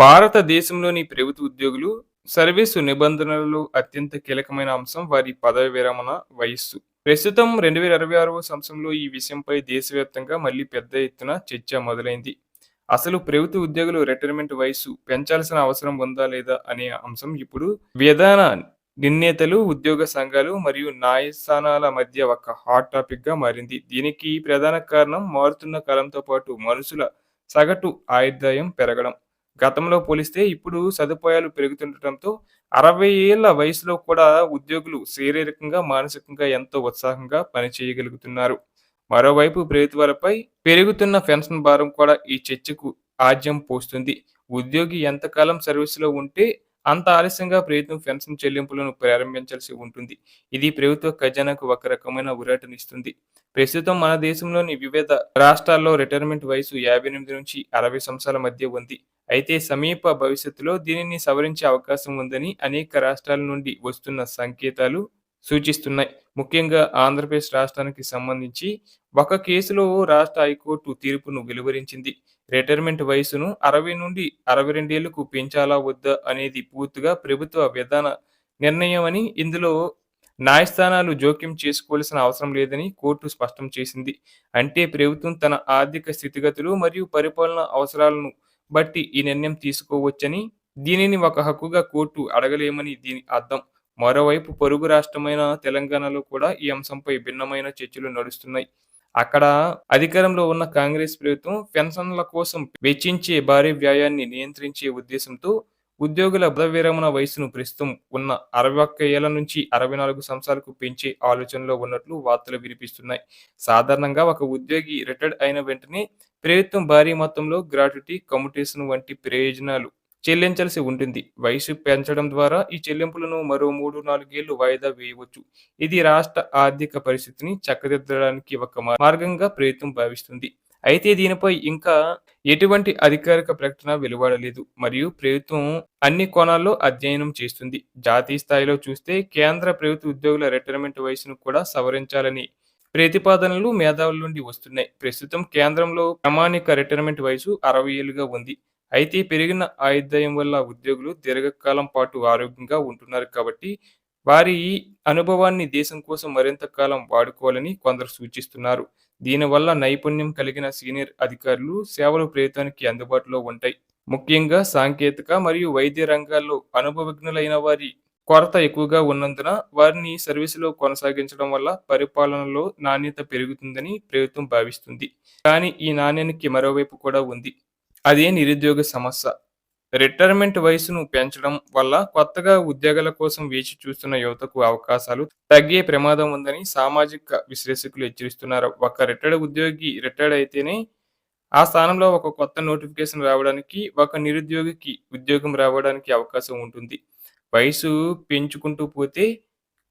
భారతదేశంలోని ప్రభుత్వ ఉద్యోగులు సర్వీసు నిబంధనలలో అత్యంత కీలకమైన అంశం వారి పదవి విరమణ వయస్సు. ప్రస్తుతం రెండు వేల ఇరవై ఆరవ సంవత్సరంలో ఈ విషయంపై దేశవ్యాప్తంగా మళ్ళీ పెద్ద ఎత్తున చర్చ మొదలైంది. అసలు ప్రభుత్వ ఉద్యోగులు రిటైర్మెంట్ వయస్సు పెంచాల్సిన అవసరం ఉందా లేదా అనే అంశం ఇప్పుడు విధాన నిర్ణేతలు ఉద్యోగ సంఘాలు మరియు న్యాయస్థానాల మధ్య ఒక హాట్ టాపిక్గా మారింది. దీనికి ప్రధాన కారణం మారుతున్న కాలంతో పాటు మనుషుల సగటు ఆయుర్దాయం పెరగడం. గతంలో పోలిస్తే ఇప్పుడు సదుపాయాలు పెరుగుతుండటంతో అరవై ఏళ్ళ వయసులో కూడా ఉద్యోగులు శారీరకంగా మానసికంగా ఎంతో ఉత్సాహంగా పనిచేయగలుగుతున్నారు మరోవైపు ప్రభుత్వాలపై పెరుగుతున్న పెన్షన్ భారం కూడా ఈ చర్చకు ఆజ్యం పోస్తుంది. ఉద్యోగి ఎంతకాలం సర్వీసులో ఉంటే అంత ఆలస్యంగా ప్రభుత్వం పెన్షన్ చెల్లింపులను ప్రారంభించాల్సి ఉంటుంది. ఇది ప్రభుత్వ ఖజానాకు ఒక రకమైన ఉరాటనిస్తుంది ప్రస్తుతం మన దేశంలోని వివిధ రాష్ట్రాల్లో రిటైర్మెంట్ వయసు యాభై ఎనిమిది నుంచి అరవై సంవత్సరాల మధ్య ఉంది. అయితే సమీప భవిష్యత్తులో దీనిని సవరించే అవకాశం ఉందని అనేక రాష్ట్రాల నుండి వస్తున్న సంకేతాలు సూచిస్తున్నాయి. ముఖ్యంగా ఆంధ్రప్రదేశ్ రాష్ట్రానికి సంబంధించి ఒక కేసులో రాష్ట్ర హైకోర్టు తీర్పును వెలువరించింది. రిటైర్మెంట్ వయసును అరవై నుండి అరవై రెండేళ్ళకు పెంచాలా వద్దా అనేది పూర్తిగా ప్రభుత్వ విధాన నిర్ణయం అని ఇందులో న్యాయస్థానాలు జోక్యం చేసుకోవాల్సిన అవసరం లేదని కోర్టు స్పష్టం చేసింది. అంటే ప్రభుత్వం తన ఆర్థిక స్థితిగతులు మరియు పరిపాలన అవసరాలను బట్టి ఈ నిర్ణయం తీసుకోవచ్చని దీనిని ఒక హక్కుగా కోర్టు అడగలేమని దీని అర్థం. మరోవైపు పొరుగు రాష్ట్రమైన తెలంగాణలో కూడా ఈ అంశంపై భిన్నమైన చర్చలు నడుస్తున్నాయి. అక్కడ అధికారంలో ఉన్న కాంగ్రెస్ ప్రభుత్వం పెన్షన్ల కోసం వెచ్చించే భారీ వ్యయాన్ని నియంత్రించే ఉద్దేశంతో ఉద్యోగుల విరమణ వయసును ప్రస్తుతం ఉన్న అరవై ఒక్క ఏళ్ళ నుంచి అరవై నాలుగు సంవత్సరాలకు పెంచే ఆలోచనలో ఉన్నట్లు వార్తలు వినిపిస్తున్నాయి. సాధారణంగా ఒక ఉద్యోగి రిటైర్డ్ అయిన వెంటనే ప్రభుత్వం భారీ మొత్తంలో గ్రాట్యుటీ కమ్యూటేషన్ వంటి ప్రయోజనాలు చెల్లించాల్సి ఉంటుంది. వయసు పెంచడం ద్వారా ఈ చెల్లింపులను మరో మూడు నాలుగేళ్ళు వాయిదా వేయవచ్చు. ఇది రాష్ట్ర ఆర్థిక పరిస్థితిని చక్కదిద్దడానికి ఒక మార్గంగా ప్రభుత్వం భావిస్తుంది. అయితే దీనిపై ఇంకా ఎటువంటి అధికారిక ప్రకటన వెలువడలేదు. మరియు ప్రభుత్వం అన్ని కోణాల్లో అధ్యయనం చేస్తుంది. జాతీయ స్థాయిలో చూస్తే కేంద్ర ప్రభుత్వ ఉద్యోగుల రిటైర్మెంట్ వయసును కూడా సవరించాలని ప్రతిపాదనలు మేధావుల నుండి వస్తున్నాయి. ప్రస్తుతం కేంద్రంలో ప్రామాణిక రిటైర్మెంట్ వయసు అరవై ఏళ్ళుగా ఉంది. అయితే పెరిగిన ఆయుర్దాయం వల్ల ఉద్యోగులు దీర్ఘకాలం పాటు ఆరోగ్యంగా ఉంటున్నారు కాబట్టి వారి అనుభవాన్ని దేశం కోసం మరింత కాలం వాడుకోవాలని కొందరు సూచిస్తున్నారు. దీనివల్ల నైపుణ్యం కలిగిన సీనియర్ అధికారులు సేవలు ప్రభుత్వానికి అందుబాటులో ఉంటాయి. ముఖ్యంగా సాంకేతిక మరియు వైద్య రంగాల్లో అనుభవజ్ఞులైన వారి కొరత ఎక్కువగా ఉన్నందున వారిని సర్వీసులో కొనసాగించడం వల్ల పరిపాలనలో నాణ్యత పెరుగుతుందని ప్రభుత్వం భావిస్తుంది. కానీ ఈ నాణ్యానికి మరోవైపు కూడా ఉంది. అదే నిరుద్యోగ సమస్య. రిటైర్మెంట్ వయసును పెంచడం వల్ల కొత్తగా ఉద్యోగాల కోసం వేచి చూస్తున్న యువతకు అవకాశాలు తగ్గే ప్రమాదం ఉందని సామాజిక విశ్లేషకులు హెచ్చరిస్తున్నారు. ఒక రిటైర్డ్ ఉద్యోగి రిటైర్డ్ అయితేనే ఆ స్థానంలో ఒక కొత్త నోటిఫికేషన్ రావడానికి ఒక నిరుద్యోగికి ఉద్యోగం రావడానికి అవకాశం ఉంటుంది. వయసు పెంచుకుంటూ పోతే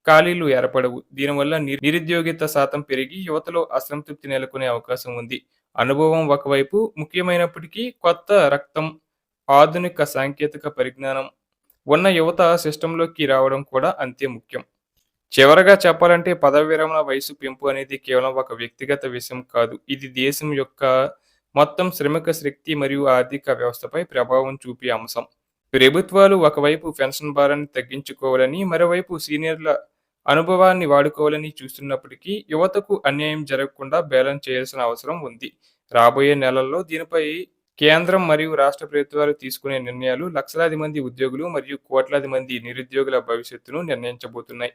ఖాళీలు ఏర్పడవు. దీనివల్ల నిరుద్యోగిత శాతం పెరిగి యువతలో అసంతృప్తి నెలకొనే అవకాశం ఉంది. అనుభవం ఒకవైపు ముఖ్యమైనప్పటికీ కొత్త రక్తం ఆధునిక సాంకేతిక పరిజ్ఞానం ఉన్న యువత సిస్టంలోకి రావడం కూడా అంతే ముఖ్యం. చివరగా చెప్పాలంటే పదవి విరమణ వయసు పెంపు అనేది కేవలం ఒక వ్యక్తిగత విషయం కాదు. ఇది దేశం యొక్క మొత్తం శ్రమిక శక్తి మరియు ఆర్థిక వ్యవస్థపై ప్రభావం చూపే అంశం. ప్రభుత్వాలు ఒకవైపు పెన్షన్ భారాన్ని తగ్గించుకోవాలని మరోవైపు సీనియర్ల అనుభవాన్ని వాడుకోవాలని చూస్తున్నప్పటికీ యువతకు అన్యాయం జరగకుండా బ్యాలెన్స్ చేయాల్సిన అవసరం ఉంది. రాబోయే నెలల్లో దీనిపై కేంద్రం మరియు రాష్ట్ర ప్రభుత్వాలు తీసుకునే నిర్ణయాలు లక్షలాది మంది ఉద్యోగులు మరియు కోట్లాది మంది నిరుద్యోగుల భవిష్యత్తును నిర్ణయించబోతున్నాయి.